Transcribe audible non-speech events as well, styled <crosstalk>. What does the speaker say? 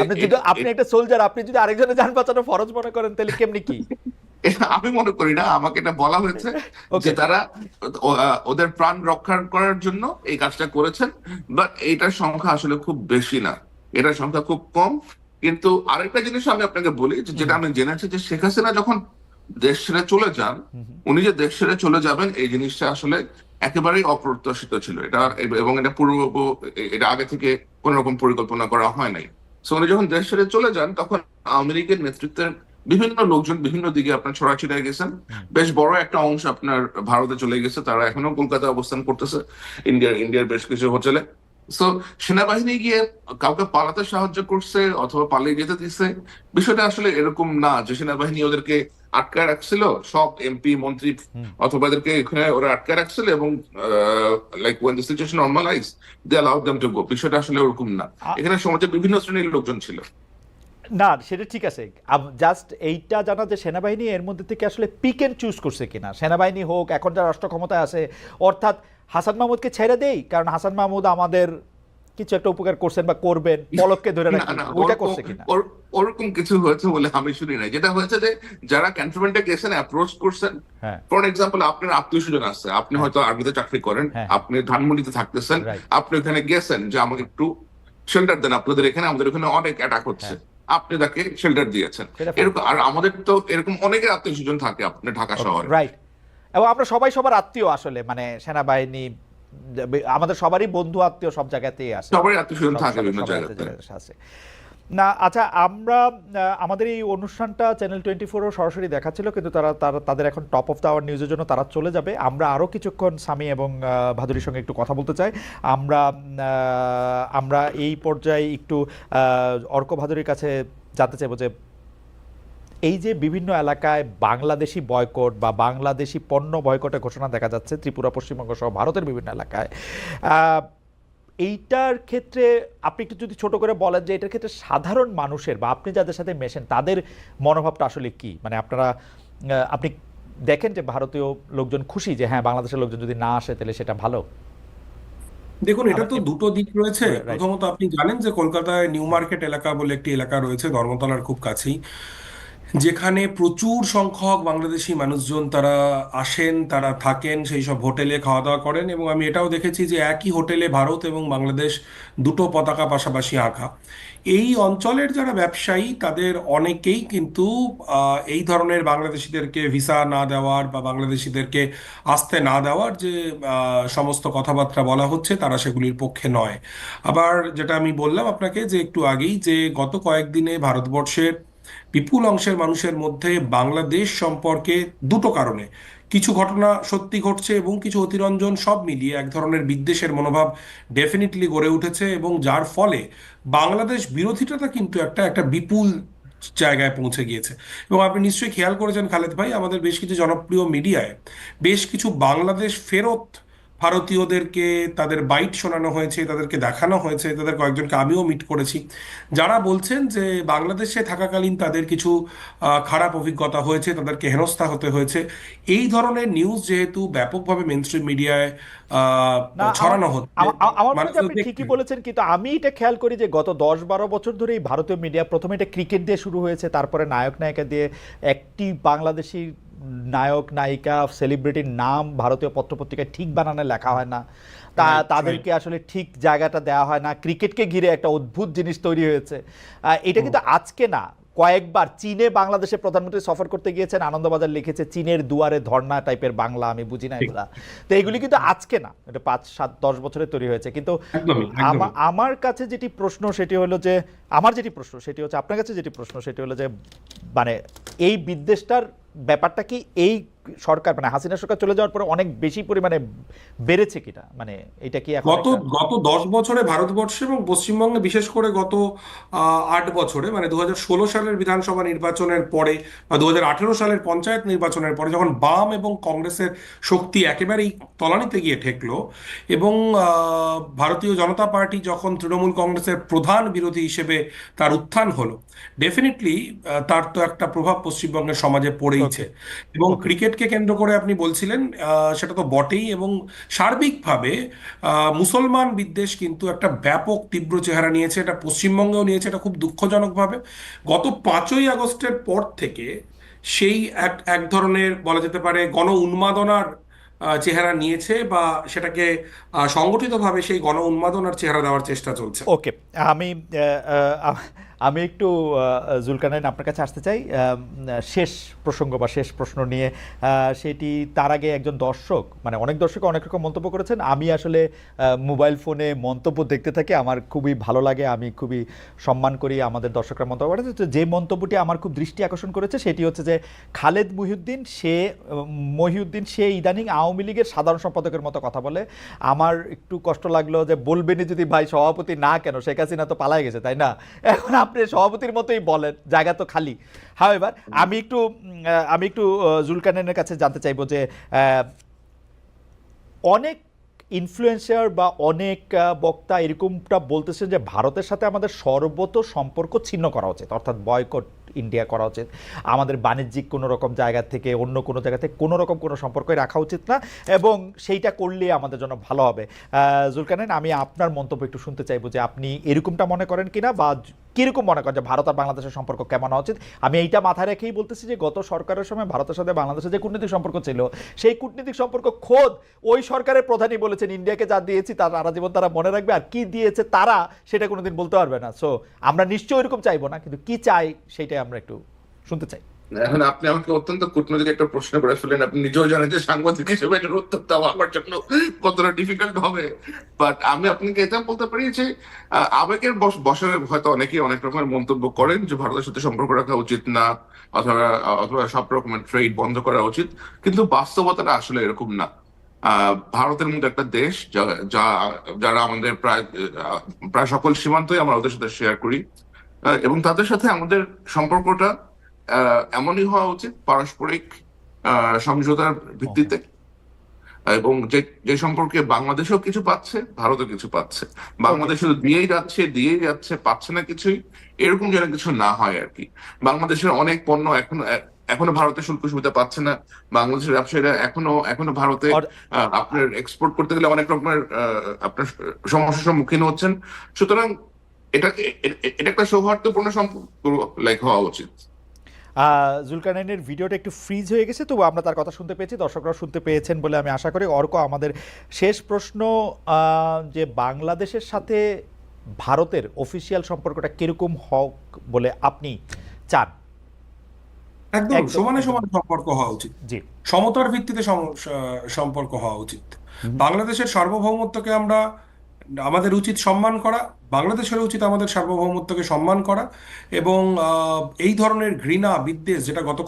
আপনি যদি আপনি একটা সোলজার আপনি যদি আরেকজনের যান বাঁচানো ফরজ মনে করেন তাহলে কেমনি কি? আমি মনে করি না আমাকে এটা বলা হয়েছে <laughs> যে তারা ওদের প্রাণ রক্ষা করার জন্য এই কাজটা করেছেন বাট এইটার সংখ্যা আসলে খুব বেশি না। এটার সংখ্যা খুব কম। কিন্তু আরেকটা জিনিস আমি আপনাকে বলি যেটা আমি জেনেছি যে শেখ হাসিনা যখন দেশ ছেড়ে চলে যান উনি যে দেশ ছেড়ে চলে যাবেন এই জিনিসটা আসলে একেবারেই অপ্রত্যাশিত ছিল। এটা এবং এটা পূর্ব এটা আগে থেকে কোন রকম পরিকল্পনা করা হয় নাই। সো উনি যখন দেশ ছেড়ে চলে যান তখন আওয়ামী লীগের নেতৃত্বের বিভিন্ন লোকজন বিভিন্ন দিকে আপনার ছড়াছিটায় গেছেন। বেশ বড় একটা অংশ আপনার ভারতে চলে গেছে। তারা এখনও কলকাতায় অবস্থান করতেছে। ইন্ডিয়ার ইন্ডিয়ার বেশ কিছু হোটেলে। সো সেনাবাহিনী গিয়ে কাউকে পালাতে সাহায্য করছে অথবা পালিয়ে যেতে দিচ্ছে বিষয়টা আসলে এরকম না যে সেনাবাহিনী ওদেরকে আটকায় রাখছিল সব এমপি মন্ত্রী অথবা এদেরকে এখানে ওরা আটকায় রাখছিল এবং like when the situation normalize they allow them to go বিষয়টা আসলে ওরকম না। এখানে সমাজের বিভিন্ন শ্রেণির লোকজন ছিল। না সেটা ঠিক আছে। জাস্ট এইটা জানা যে সেনাবাহিনী এর মধ্যে থেকে আসলে পিক এন্ড চুজ করছে কিনা। সেনাবাহিনী হোক এখন যারা রাষ্ট্র ক্ষমতায় আছে অর্থাৎ হাসান মাহমুদকে ছেড়ে দেই কারণ হাসান মাহমুদ আমাদের কিছু একটা উপকার করছেন বা করবেন পলককে ধরে না, রাখি ওইটা করছে কিনা? ওরকম কিছু হয়েছে বলে আমি শুনি নাই। যেটা হয়েছে যে যারা ক্যান্টনমেন্টে গেছেন অ্যাপ্রোচ করছেন হ্যাঁ। ফর এক্সাম্পল আপনার আত্মীয় স্বজন আছে আপনি হয়তো আর্মিতে চাকরি করেন হ্যাঁ। আপনি ধানমন্ডিতে থাকতেছেন আপনি ওখানে গেছেন যে আমাকে একটু শেল্টার দেন আপনাদের এখানে আমাদের এখানে অনেক অ্যাটাক হচ্ছে। আপনি তাকে শেল্টার দিয়েছেন। এরকম আর আমাদের তো এরকম অনেকের আত্মীয় স্বজন থাকে আপনার ঢাকা শহরে। এবং আমরা সবাই সবার আত্মীয় আসলে মানে সেনাবাহিনী আমাদের সবারই বন্ধু আত্মীয় সব জায়গাতেই আছে। সবারই আত্মীয় স্বজন থাকে বিভিন্ন জায়গাতে। আছে। না আচ্ছা আমরা আমাদের এই অনুষ্ঠানটা চ্যানেল টোয়েন্টি ফোরও সরাসরি দেখাচ্ছিল কিন্তু তারা তারা তাদের এখন টপ অফ দ্য আওয়ার নিউজের জন্য তারা চলে যাবে। আমরা আরও কিছুক্ষণ স্বামী এবং ভাদুরীর সঙ্গে একটু কথা বলতে চাই। আমরা আমরা এই পর্যায়ে একটু আহ, অর্ক ভাদুরীর কাছে জানতে চাইব যে এই যে বিভিন্ন এলাকায় বাংলাদেশি বয়কট বা বাংলাদেশি পণ্য বয়কটের ঘোষণা দেখা যাচ্ছে ত্রিপুরা পশ্চিমবঙ্গ সহ ভারতের বিভিন্ন এলাকায় এইটার ক্ষেত্রে আপনি একটু যদি ছোট করে বলেন যে এটার ক্ষেত্রে সাধারণ মানুষের বা আপনি যাদের সাথে মেশেন তাদের মনোভাবটা আসলে কি? মানে আপনারা আপনি দেখেন যে ভারতীয় লোকজন খুশি যে হ্যাঁ বাংলাদেশের লোকজন যদি না আসে তাহলে সেটা ভালো? দেখুন এটা তো দুটো দিক রয়েছে। প্রথমত আপনি জানেন যে কলকাতায় নিউ মার্কেট এলাকা বলে একটি এলাকা রয়েছে ধর্মতলার খুব কাছেই। যেখানে প্রচুর সংখ্যক বাংলাদেশি মানুষজন তারা আসেন, তারা থাকেন, সেই সব হোটেলে খাওয়া দাওয়া করেন এবং আমি এটাও দেখেছি যে একই হোটেলে ভারত এবং বাংলাদেশ দুটো পতাকা পাশাপাশি আঁকা। এই অঞ্চলের যারা ব্যবসায়ী, তাদের অনেকেই কিন্তু এই ধরনের বাংলাদেশিদেরকে ভিসা না দেওয়ার বা বাংলাদেশিদেরকে আসতে না দেওয়ার যে সমস্ত কথাবার্তা বলা হচ্ছে, তারা সেগুলির পক্ষে নয়। আবার যেটা আমি বললাম আপনাকে যে একটু আগেই যে গত কয়েকদিনে ভারতবর্ষের বিপুল অংশের মানুষের মধ্যে বাংলাদেশ সম্পর্কে দুটো কারণে। কিছু ঘটনা সত্যি ঘটছে এবং কিছু অতিরঞ্জন সব মিলিয়ে এক ধরনের বিদ্বেষের মনোভাব ডেফিনেটলি গড়ে উঠেছে এবং যার ফলে বাংলাদেশ বিরোধিতাটা কিন্তু একটা একটা বিপুল জায়গায় পৌঁছে গিয়েছে। এবং আপনি নিশ্চয়ই খেয়াল করেছেন খালেদ ভাই, আমাদের বেশ কিছু জনপ্রিয় মিডিয়ায় বেশ কিছু বাংলাদেশ ফেরত ভারতীয়দেরকে তাদের বাইট শোনানো হয়েছে তাদেরকে দেখানো হয়েছে তাদের কয়েকজনকে আমিও মিট করেছি যারা বলছেন যে বাংলাদেশে থাকাকালীন তাদের কিছু খারাপ অভিজ্ঞতা হয়েছে তাদেরকে হেনস্থা হতে হয়েছে এই ধরনের নিউজ যেহেতু ব্যাপকভাবে মেনস্ট্রিম মিডিয়ায় ছড়ানো হচ্ছে আমা- আমা- আমার মনে আপনি। ঠিকই বলেছেন কিন্তু আমি এটা খেয়াল করি যে গত দশ বারো বছর ধরে এই ভারতীয় মিডিয়া প্রথমে এটা ক্রিকেট দিয়ে শুরু হয়েছে তারপরে নায়ক নায়িকা দিয়ে একটি বাংলাদেশি নায়ক নায়িকা সেলিব্রিটির নাম ভারতীয় পত্রপত্রিকায় ঠিক বানানে লেখা হয় না। তা তাদেরকে আসলে ঠিক জায়গাটা দেওয়া হয় না। ক্রিকেটকে ঘিরে একটা অদ্ভুত জিনিস তৈরি হয়েছে। এটা কিন্তু আজকে না কয়েকবার চীনে বাংলাদেশের প্রধানমন্ত্রী সফর করতে গিয়েছেন আনন্দবাজার লিখেছে চীনের দুয়ারে ধর্ণা টাইপের বাংলা আমি বুঝি না এগুলা। তো এগুলি কিন্তু আজকে না এটা পাঁচ সাত দশ বছরে তৈরি হয়েছে। কিন্তু আমার কাছে যেটি প্রশ্ন সেটি হলো যে আমার যেটি প্রশ্ন সেটি হচ্ছে আপনার কাছে যেটি প্রশ্ন সেটি হলো যে মানে এই বিদ্বেষটার ব্যাপারটা কি এই সরকার মানে হাসিনা সরকার চলে যাওয়ার পরে অনেক বেশি পরিমাণে বেড়েছে কিনা মানে এটা কি এখন গত গত দশ বছরে ভারতবর্ষে এবং পশ্চিমবঙ্গে বিশেষ করে গত আট বছরে মানে দু সালের বিধানসভা নির্বাচনের পরে বা দু সালের পঞ্চায়েত নির্বাচনের পরে যখন বাম এবং কংগ্রেসের শক্তি একেবারেই তলানিতে গিয়ে ঠেকলো এবং আহ, ভারতীয় জনতা পার্টি যখন তৃণমূল কংগ্রেসের প্রধান বিরোধী হিসেবে তার উত্থান হলো ডেফিনেটলি তার তো একটা প্রভাব পশ্চিমবঙ্গের সমাজে পড়েইছে এবং ক্রিকেট সিলেটকে কেন্দ্র করে আপনি বলছিলেন সেটা তো বটেই এবং সার্বিকভাবে মুসলমান বিদ্বেষ কিন্তু একটা ব্যাপক তীব্র চেহারা নিয়েছে, এটা পশ্চিমবঙ্গেও নিয়েছে, এটা খুব দুঃখজনকভাবে। গত পাঁচই আগস্টের পর থেকে সেই এক এক ধরনের বলা যেতে পারে গণ উন্মাদনার চেহারা নিয়েছে বা সেটাকে সংগঠিতভাবে সেই গণ উন্মাদনার চেহারা দেওয়ার চেষ্টা চলছে। ওকে, আমি আমি একটু জুলকানাইন আপনার কাছে আসতে চাই। শেষ প্রসঙ্গ বা শেষ প্রশ্ন নিয়ে সেটি তার আগে একজন দর্শক মানে অনেক দর্শক অনেক রকম মন্তব্য করেছেন। আমি আসলে মোবাইল ফোনে মন্তব্য দেখতে থাকি, আমার খুবই ভালো লাগে, আমি খুবই সম্মান করি আমাদের দর্শকরা মন্তব্য করেছে। যে মন্তব্যটি আমার খুব দৃষ্টি আকর্ষণ করেছে, সেটি হচ্ছে যে, খালেদ মহিউদ্দিন, সে মহিউদ্দিন, সে ইদানিং আওয়ামী লীগের সাধারণ সম্পাদকের মতো কথা বলে। আমার একটু কষ্ট লাগল যে, বলবেনই যদি ভাই সভাপতি না কেন, শেখ হাসিনা তো পালাই গেছে, তাই না? এখন আপনি সভাপতির মতোই বলেন, জায়গা তো খালি। হ্যাঁ এবার আমি একটু আমি একটু জুলকানের কাছে জানতে চাইব যে অনেক ইনফ্লুয়েন্সার বা অনেক বক্তা এরকমটা বলতেছেন যে, ভারতের সাথে আমাদের সর্বত সম্পর্ক ছিন্ন করা উচিত, অর্থাৎ বয়কট ইন্ডিয়া করা উচিত। আমাদের বাণিজ্যিক কোনো রকম জায়গা থেকে অন্য কোনো জায়গা থেকে কোনো রকম কোনো সম্পর্কই রাখা উচিত না এবং সেইটা করলে আমাদের জন্য ভালো হবে। জুলকানেন আমি আপনার মন্তব্য একটু শুনতে চাইব যে আপনি এরকমটা মনে করেন কিনা বা কীরকম মনে করেন যে ভারত আর বাংলাদেশের সম্পর্ক কেমন হওয়া উচিত? আমি এইটা মাথায় রেখেই বলতেছি যে গত সরকারের সময় ভারতের সাথে বাংলাদেশের যে কূটনৈতিক সম্পর্ক ছিল, সেই কূটনৈতিক সম্পর্ক খোদ ওই সরকারের প্রধানই বলেছেন, ইন্ডিয়াকে যা দিয়েছি তার সারা জীবন তারা মনে রাখবে, আর কি দিয়েছে তারা সেটা কোনোদিন বলতে পারবে না। সো আমরা নিশ্চয়ই এরকম চাইব না, কিন্তু কি চাই সেটাই আমরা একটু শুনতে চাই। এখন আপনি আমাকে অত্যন্ত কূটনৈতিক একটা প্রশ্ন করে ফেলেন আপনি নিজেও জানেন যে সাংবাদিক হিসেবে এটার উত্তর দেওয়া আমার জন্য কতটা ডিফিকাল্ট হবে। বাট আমি আপনাকে এটা বলতে পারি যে আবেগের হয়তো অনেকেই অনেক রকমের মন্তব্য করেন যে ভারতের সাথে সম্পর্ক রাখা উচিত না, অথবা অথবা সব রকমের ট্রেড বন্ধ করা উচিত। কিন্তু বাস্তবতাটা আসলে এরকম না। ভারতের মতো একটা দেশ যা- যারা আমাদের প্রায় প্রায় সকল সীমান্তই আমরা ওদের সাথে শেয়ার করি। এবং তাদের সাথে আমাদের সম্পর্কটা এমনই হওয়া উচিত পারস্পরিক সমঝোতার ভিত্তিতে। এবং যে যে সম্পর্কে বাংলাদেশও কিছু পাচ্ছে ভারতও কিছু পাচ্ছে। বাংলাদেশ দিয়েই যাচ্ছে দিয়েই যাচ্ছে পাচ্ছে না কিছুই এরকম যেন কিছু না হয় আর কি। বাংলাদেশের অনেক পণ্য এখনও এখনও ভারতে শুল্ক সুবিধা পাচ্ছে না। বাংলাদেশের ব্যবসায়ীরা এখনও এখনও ভারতে আপনার এক্সপোর্ট করতে গেলে অনেক রকমের আহ, আপনার সমস্যার সম্মুখীন হচ্ছেন। সুতরাং এটা এটা একটা সৌহার্দ্যপূর্ণ সম্পর্ক লাইক হওয়া উচিত। আহ, জুলকারনাইনের ভিডিওটা একটু ফ্রিজ হয়ে গেছে তবু আমরা তার কথা শুনতে পেয়েছি দর্শকরাও শুনতে পেয়েছেন বলে আমি আশা করি। অর্ক আমাদের শেষ প্রশ্ন যে বাংলাদেশের সাথে ভারতের অফিসিয়াল সম্পর্কটা কীরকম হোক বলে আপনি চান? একদম, সমানে সমান সম্পর্ক হওয়া উচিত। জি। সমতার ভিত্তিতে সম্পর্ক হওয়া উচিত। বাংলাদেশের সার্বভৌমত্বকে আমরা আমাদের উচিত সম্মান করা, বাংলাদেশের উচিত আমাদের সার্বভৌমত্বকে সম্মান করা এবং এই ধরনের ঘৃণা, বিদ্বেষ যেটা গত